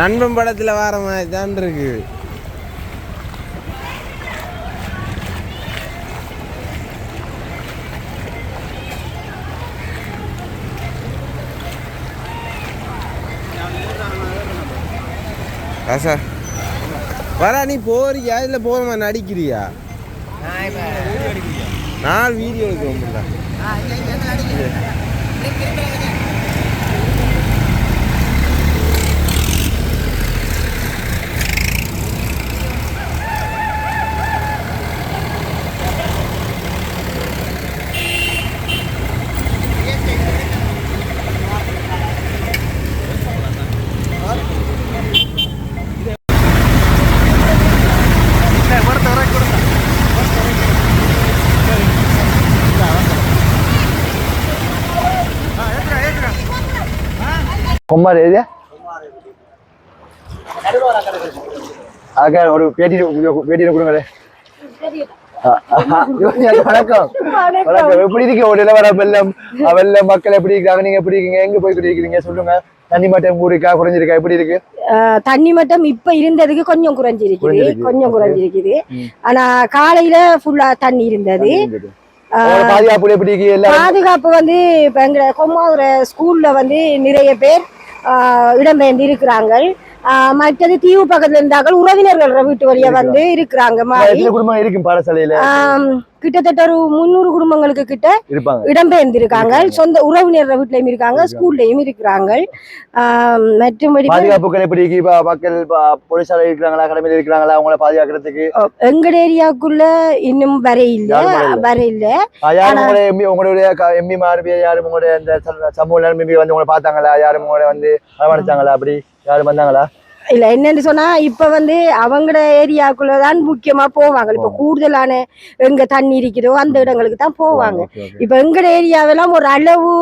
நண்பன் படத்துல வர மாதிரி தான் இருக்கு ராசா வரா நீ போறியா? இல்லை போறமா நடிக்கிறியா? நான் வீடியோ எடுக்க முடியல குமார் ஏரியா அக்கா ஒரு பேட்டி பேட்டி கொடுங்களே. ஆ, ஆஹா. வணக்கம். வணக்கம். எப்படி இருக்கீங்க? ஒரு நிலவரம் வெள்ளம் அஹ், வெள்ளம் மக்கள் எப்படி இருக்காங்க? நீங்க எப்படி இருக்கீங்க? எங்க போய்கிட்டு இருக்கீங்க? சொல்லுங்க. தண்ணி மட்டம் கூடிக்கா குறைஞ்சிருக்கா? எப்படி இருக்கு? தண்ணி மட்டம் இப்ப இருந்ததுக்கு கொஞ்சம் குறைஞ்சிருக்குது. குறைஞ்சிருக்கு. கொஞ்சம் குறைஞ்சிருக்குது. ஆனா காலையில ஃபுல்லா தண்ணி இருந்தது. பாதுகாப்பு எப்படி இருக்கு பாதுகாப்பு வந்து இப்ப எங்க கொம்மாவூர ஸ்கூல்ல வந்து நிறைய பேர் இடம்பெயர்ந்து இருக்கிறாங்க ஆஹ் மற்றது தீவு பக்கத்துல இருந்தார்கள். உறவினர்கள் வீட்டு வழியா வந்து இருக்கிறாங்க இருக்கும் பாடசாலையில. கிட்டத்தட்ட ஒரு முந்நூறு குடும்பங்களுக்கு கிட்ட இருப்பாங்க. இடம்பெயர்ந்து இருக்காங்க சொந்த உறவினர் வீட்லயும் இருக்காங்க ஸ்கூல்லயும் இருக்கிறாங்க. ஆம், மற்றும்படி பாதுகாப்புகள் எப்படி மக்கள் போலீசார் இருக்கிறாங்களா கடமையில் இருக்கிறாங்களா? அவங்கள பாதுகாக்கிறதுக்கு? எங்கட ஏரியாக்குள்ள இன்னும் வர இல்ல. வர இல்ல. உங்களுடைய எம்பி உங்களுடைய எம்பி மாறு யாரும் உங்களுடைய இந்த ச- சமூக வந்து உங்களை பார்த்தாங்களா? யாரும் உங்களை வந்து அரவணைச்சாங்களா? அப்படி யாரும் வந்தாங்களா? இல்ல என்னன்னு சொன்னா இப்ப வந்து அவங்கட ஏரியாக்குள்ள தான் முக்கியமா போவாங்க. இப்ப கூடுதலான எங்க தண்ணி இருக்குதோ அந்த இடங்களுக்கு தான் போவாங்க. இப்ப எங்கட ஏரியாவெல்லாம் ஒரு அளவு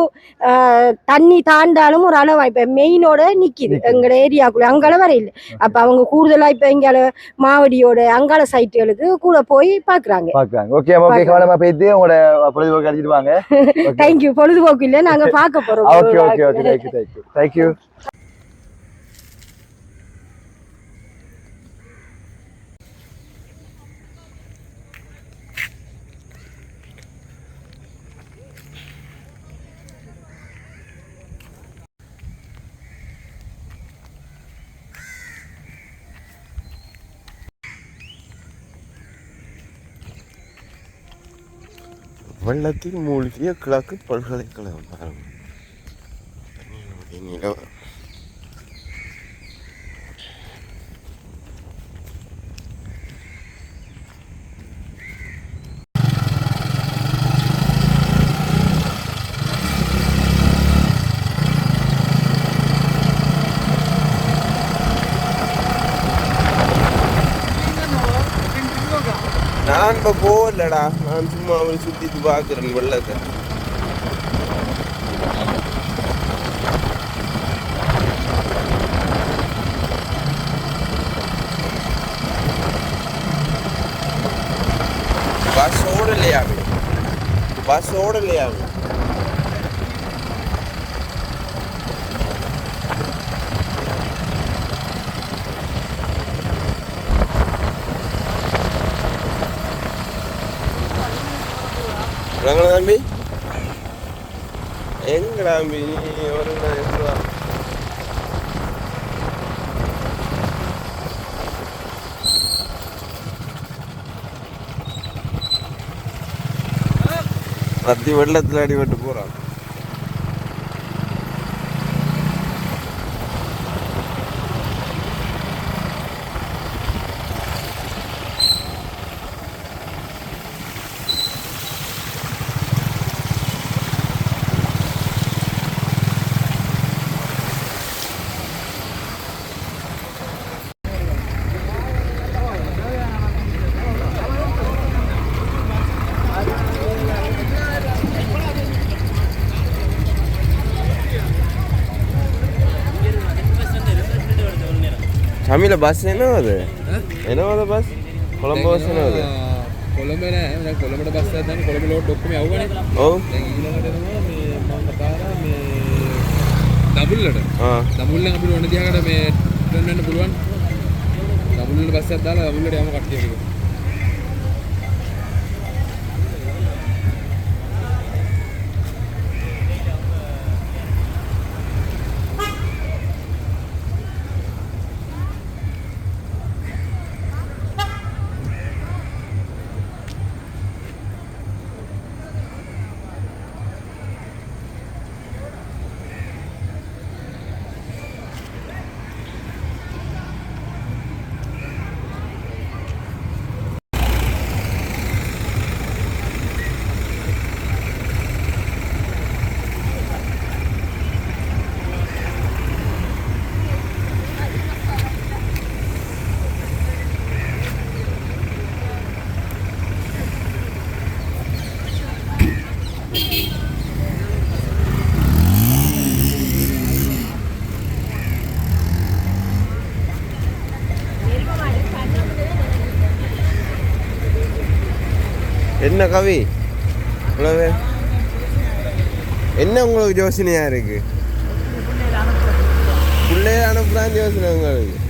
தண்ணி தாண்டாலும் ஒரு அளவா இப்ப மெயினோட நிக்குது. நிக்குது. எங்கட ஏரியாக்குள்ள அங்கால வர இல்ல. அப்ப அவங்க கூடுதலா இப்ப இங்கால மாவடியோட அங்கால சைட்டுகளுக்கு கூட போய் பாக்குறாங்க. ஓகே ஓகே போயிட்டு உங்களோட பொழுதுபோக்கு தேங்க்யூ இல்ல நாங்க பார்க்க போறோம். Okay okay okay. Thank you thank you thank you வெள்ளத்தில் மூழ்கிய கிழக்கு பல்கலைக்கழகம் பாருங்க. தண்ணியினுடைய நிலவரம். நான் இப்ப போகலடா நான் சும்மா அவரை சுற்றிட்டு பார்க்குறேன் வெள்ளத்தை. பஸ் ஓடலையா பஸ் ஓடலையா எங்கடா தம்பி? எங்கடா தம்பி நீ ஒரு எங்கடா வெள்ளத்தில் அடிபட்டு போகிறான் චමිල බස් එනවද? එනවද බස්? කොළඹ බස් එනවද? කොළඹ නෑ. දැන් කොළඹට බස් එකක් දාන්න කොළඹ ලෝඩ් ඔක්කොම යවගන්නේ. ඔව්. දැන් ඊළඟට එනවා මේ මම කතා කරා මේ දඹුල්ලට. ආ. දඹුල්ලෙන් අපිට ඕන දිහාකට මේ ටර්න් වෙන්න පුළුවන්. දඹුල්ලට බස් එකක් දාලා දඹුල්ලට යමු කට්ටිය කියලා. கவி? இவ்வளவு என்ன உங்களுக்கு யோசனையா இருக்கு? பிள்ளைய அனுப்புறான். யோசனை உங்களுக்கு?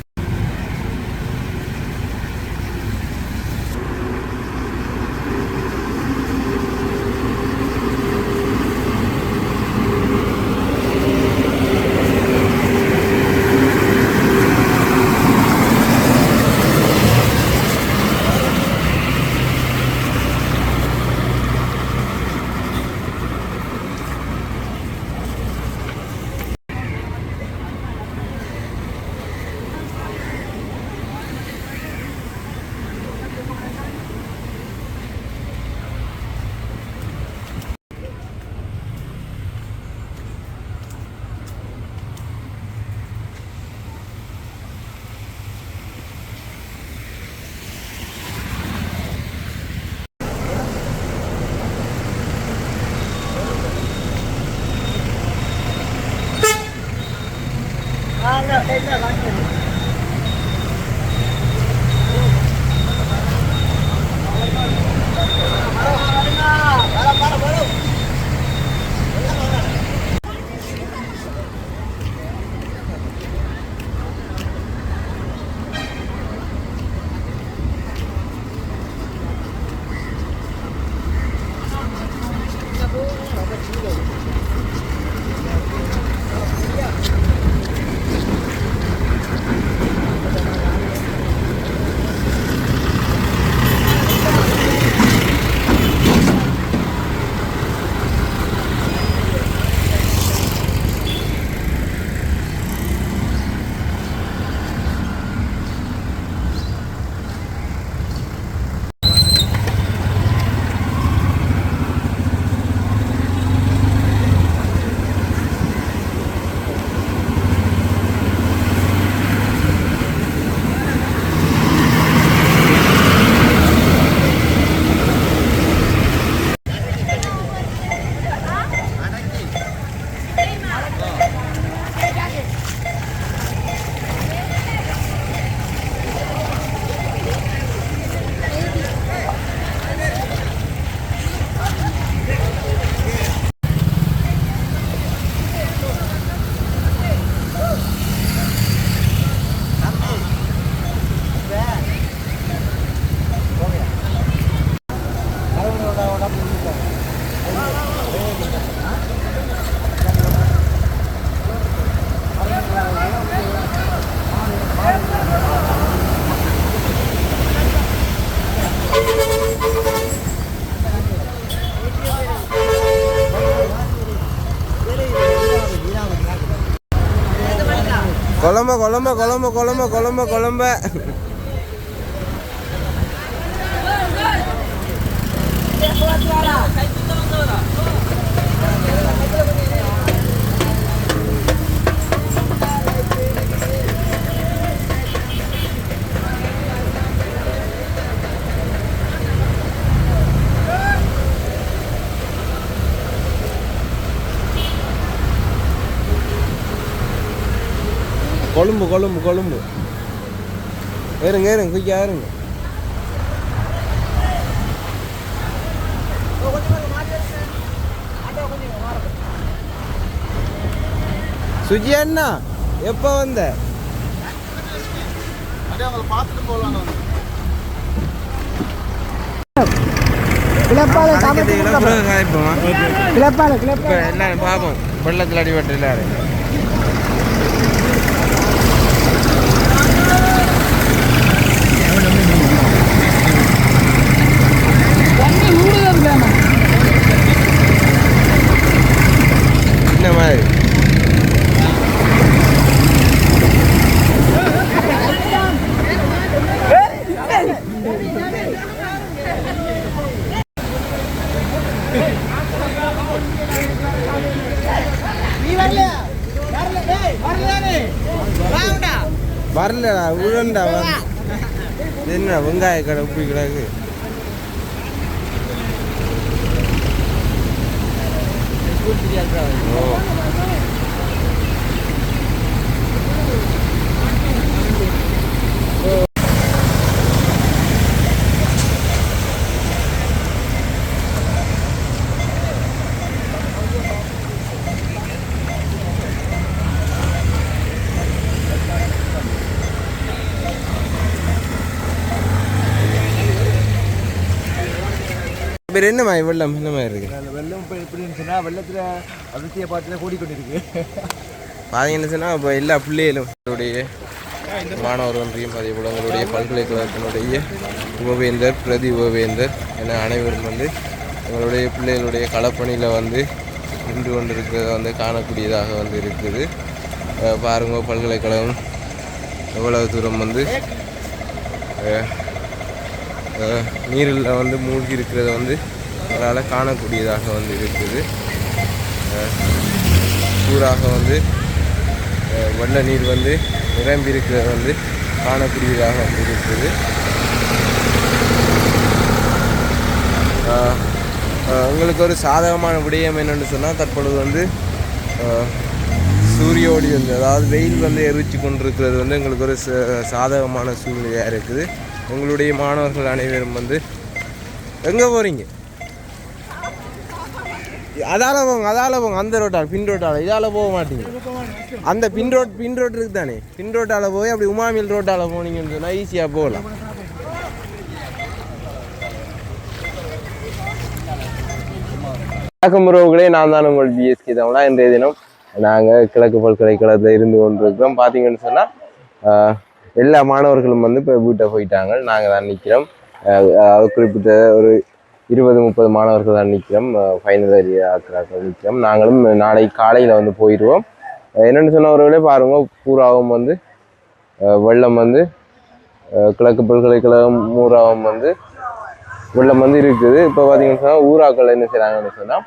Oh. கொழம்ப கொழம்பு கொழம்பு கொழம்பு கொழம்பு. கொழம்ப கொழும்பு கொழும்பு. ஏறுங்க ஏறுங்க குயிக்கா ஏறுங்க. சுஜி அண்ணா எப்போ வந்த? கிளப்பால கிளப்பால கிளப்பால எல்லாரும் பார்ப்போம் வெள்ளத்தில் அடிபட்டு எல்லாரும் இந்த மாதிரி? வரலடா உருண்டா என்ன வெங்காய கடை உப்பி கிடக்கு? ஓ பேர் என்னம்மா வெள்ளம் என்ன மாதிரி இருக்கு? வெள்ளம் இப்போ எப்படின்னு சொன்னால் வெள்ளத்தில் அதிர்ச்சிய பாட்டில் கூடிக்கொண்டிருக்கு. பார்த்தீங்கன்னு சொன்னால் இப்போ எல்லா பிள்ளைகளுடைய மாணவர் ஒன்றியம் அதே போல் உங்களுடைய பல்கலைக்கழகத்தினுடைய உபவேந்தர் பிரதி உபவேந்தர் என அனைவரும் வந்து எங்களுடைய பிள்ளைகளுடைய களப்பணியில் வந்து நின்று கொண்டிருக்கிறத வந்து காணக்கூடியதாக வந்து இருக்குது. பாருங்க பல்கலைக்கழகம் எவ்வளவு தூரம் வந்து நீரில் வந்து மூழ்கி இருக்கிறத வந்து அவரால் காணக்கூடியதாக வந்து இருக்குது. சூறாக வந்து வெள்ள நீர் வந்து நிரம்பி இருக்கிறத வந்து காணக்கூடியதாக வந்து இருக்குது. உங்களுக்கு ஒரு சாதகமான விடயம் என்னென்னு சொன்னால் தற்பொழுது வந்து சூரிய ஒளி வந்து அதாவது வெயில் வந்து எரிச்சு கொண்டிருக்கிறது வந்து எங்களுக்கு ஒரு ச- சாதகமான சூழ்நிலையாக இருக்குது. உங்களுடைய மாணவர்கள் அனைவரும் வந்து எங்கே போகிறீங்க அதால போங்க அதால போங்க. அந்த ரோட்டால் பின் ரோட்டால் இதால போக மாட்டீங்க. அந்த பின் ரோட் பின் ரோட் இருக்கு தானே? பின் ரோட்டால போய் அப்படி உமாமில் ரோட்டால போனீங்கன்னு சொன்னால் ஈஸியாக போகலாம். வணக்கம் உறவுகளே நான் தான் உங்கள் பிஎஸ்கே தமிழா. இன்றைய தினம் நாங்கள் கிழக்கு பல்கலைக்கழகத்தில் இருந்து கொண்டிருக்கிறோம். பார்த்தீங்கன்னு சொன்னால் எல்லா மாணவர்களும் வந்து இப்போ வீட்டை போயிட்டாங்க. நாங்கள் தான் நிற்கிறோம் குறிப்பிட்ட ஒரு இருபது முப்பது மாணவர்கள் தான் நிற்கிறோம் ஃபைனல் இயர் ஆக்கிறார்கள் நிற்கிறோம் நாங்களும் நாளை காலையில் வந்து போயிடுவோம் என்னென்னு சொன்னவர்களே பாருங்க பூராவும் வந்து வெள்ளம் வந்து கிழக்கு பல்கலைக்கழகம் ஊராவும் வந்து வெள்ளம் வந்து இருக்குது. இப்போ பார்த்தீங்கன்னு சொன்னால் ஊராக்கள் என்ன செய்கிறாங்கன்னு சொன்னால்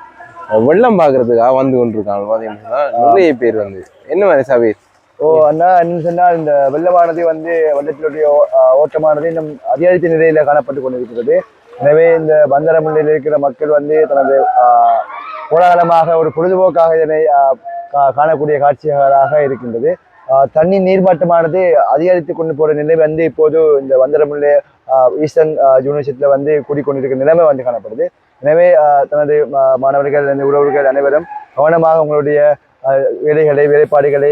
வெள்ளம் பார்க்கறதுக்காக வந்து கொண்டிருக்காங்க. பார்த்தீங்கன்னு சொன்னால் நிறைய பேர் வந்து. என்ன மாதிரி சபீர்? ஓ அண்ணா என்ன சொன்னால் இந்த வெள்ளமானது வந்து வெள்ளத்தினுடைய ஓ- ஓட்டமானது இன்னும் அதிகரித்த நிலையில காணப்பட்டு கொண்டிருக்கிறது. எனவே இந்த பந்தரமுல்லையில் இருக்கிற மக்கள் வந்து தனது கோலாகலமாக ஒரு பொழுதுபோக்காக இதனை கா- காணக்கூடிய காட்சிகளாக இருக்கின்றது. தண்ணி நீர்மட்டமானது அதிகரித்து கொண்டு போற நிலை வந்து இப்போது இந்த வந்தரமுல்லை ஈஸ்டர்ன் யூனிவர்சிட்டியில் வந்து கூடிக்கொண்டிருக்கிற நிலைமை வந்து காணப்படுது. எனவே தனது மா- மாணவர்கள் உறவுகள் அனைவரும் கவனமாக உங்களுடைய வேலைகளை வேலைப்பாடுகளை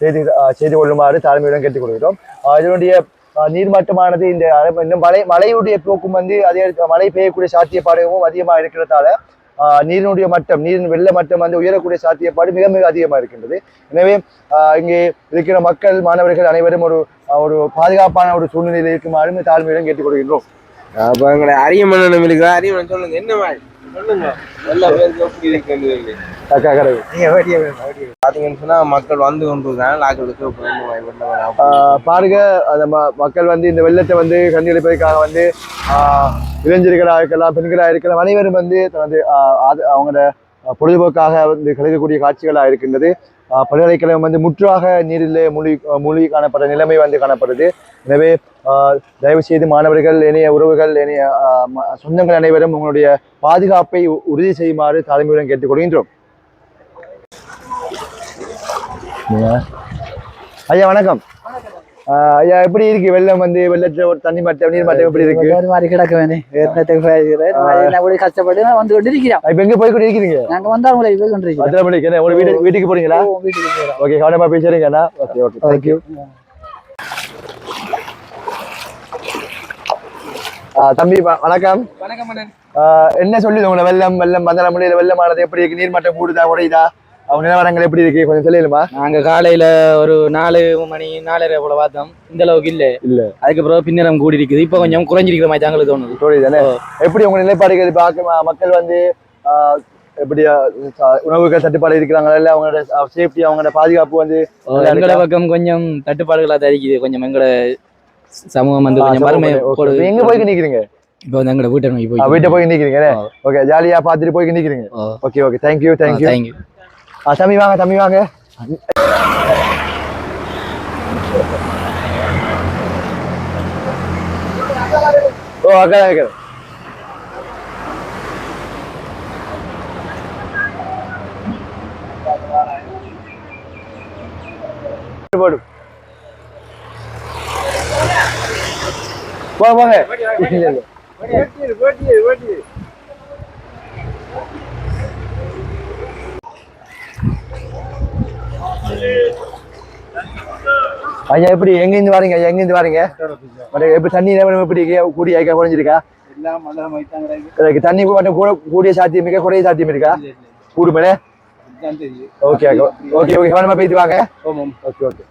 செய்து செய்து கொள்ளுமாறு தாழ்மையுடன் கேட்டுக் கொள்கிறோம் இதனுடைய நீர்மட்டமானது இந்த இன்னும் மழை மழையுடைய போக்கும் வந்து அதே மழை பெய்யக்கூடிய சாத்தியப்பாடுகளும் அதிகமாக இருக்கிறதால நீரினுடைய மட்டம் நீரின் வெள்ள மட்டம் வந்து உயரக்கூடிய சாத்தியப்பாடு மிக மிக அதிகமாக இருக்கின்றது. எனவே இங்கே இருக்கிற மக்கள் மாணவர்கள் அனைவரும் ஒரு ஒரு பாதுகாப்பான ஒரு சூழ்நிலையில் இருக்குமாறு தாழ்மையுடன் கேட்டுக்கொள்கின்றோம். அப்போ எங்களை அரியமன்னன் இருக்கிற அரியமன் சொல்லுங்க என்ன மாதிரி? மக்கள் வந்து பாருங்க அந்த ம- மக்கள் வந்து இந்த வெள்ளத்தை வந்து கண்டுகளிப்பதற்காக வந்து ஆஹ் இளைஞர்களாக இருக்கலாம் பெண்களாக இருக்கலாம் அனைவரும் வந்து தனது அவங்களோட பொழுதுபோக்காக வந்து கிடைக்கக்கூடிய காட்சிகளாக இருக்கின்றது. பல்கலைக்கழகம் வந்து முற்றாக நீரில் மூழ்கி மூழ்கி காணப்படுற நிலைமை வந்து காணப்படுது. எனவே தயவு செய்து மாணவர்கள் இணைய உறவுகள் இணைய சொந்தங்கள் அனைவரும் உங்களுடைய பாதுகாப்பை உ- உறுதி செய்யுமாறு தலைமையுடன் கேட்டுக்கொள்கின்றோம் ஐயா வணக்கம். ஐயா எப்படி இருக்கு? வெள்ளம் வந்து வெள்ளத்துல ஒரு தண்ணி மட்டம் நீர் மட்டம் எப்படி இருக்கு? ஒரு மாதிரி கிடக்க வேணும் கூட கஷ்டப்பட்டு நான் வந்து கொண்டு இருக்கிறோம் இப்ப எங்க போய் கொண்டு இருக்கிறீங்க நாங்க வந்து அவங்களை போய் கொண்டு இருக்கிறோம் பத்திரம் மணிக்கு என்ன ஒரு வீடு வீட்டுக்கு போறீங்களா? வீட்டுக்கு ஓகே கவனமா பேசுறீங்க அண்ணா. ஓகே ஓகே தேங்க்யூ தம்பி வணக்கம். வணக்கம் என்ன சொல்லுது உங்களை? வெள்ளம் வெள்ளம் மந்தன முறையில் வெள்ளமானது எப்படி இருக்கு? நீர்மட்டம் கூடுதா குறையுதா? அவங்க நிலவரங்கள் எப்படி இருக்கு? கொஞ்சம் சொல்லிடுமா? நாங்க காலையில ஒரு நாலு மணி நாலரை போல பார்த்தோம். இந்த அளவுக்கு இல்ல. இல்ல. அதுக்கு பிறகு பின்னரம் கூடி இருக்குது. இப்ப கொஞ்சம் குறைஞ்சிருக்கிற மாதிரி தாங்களுக்கு தோணுது. புரியுதானே எப்படி உங்க நிலைப்பாடுகள் பார்க்க மக்கள் வந்து எப்படி உணவுகள் தட்டுப்பாடு இருக்கிறாங்களா? இல்ல அவங்களோட சேஃப்டி அவங்களோட பாதுகாப்பு வந்து எங்களோட? பக்கம் கொஞ்சம் தட்டுப்பாடுகளா தான் இருக்குது. கொஞ்சம் எங்களோட சமூகம் வந்து கொஞ்சம். இப்ப எங்க போய் நிக்கிறீங்க? இப்ப வந்து எங்களோட வீட்டை நோக்கி ஆ, வீட்டை போய் போய் நிக்கிறீங்க ஓகே ஜாலியா பாத்துட்டு போய் நிக்கிறீங்க. Okay okay thank you thank you thank you ஆ தம்பி வாங்க தம்பி வாங்க ஓ அக்கா அக்கா போடு போங்க போங்க இல்ல, இல்ல. ஐயா எப்படி? எங்க இருந்து வாரீங்க? ஐயா எங்க இருந்து வாரீங்க எப்படி தண்ணி நிலவரம் எப்படி? கூடிய ஐக்கா குறைஞ்சிருக்கா? தண்ணி மட்டும் கூட கூடிய சாத்தியம் இருக்கா? குறைய சாத்தியம் இருக்கா? கூடுமேலே? ஓகே ஓகே ஓகே கவனமா போயிட்டு வாங்க. Okay okay.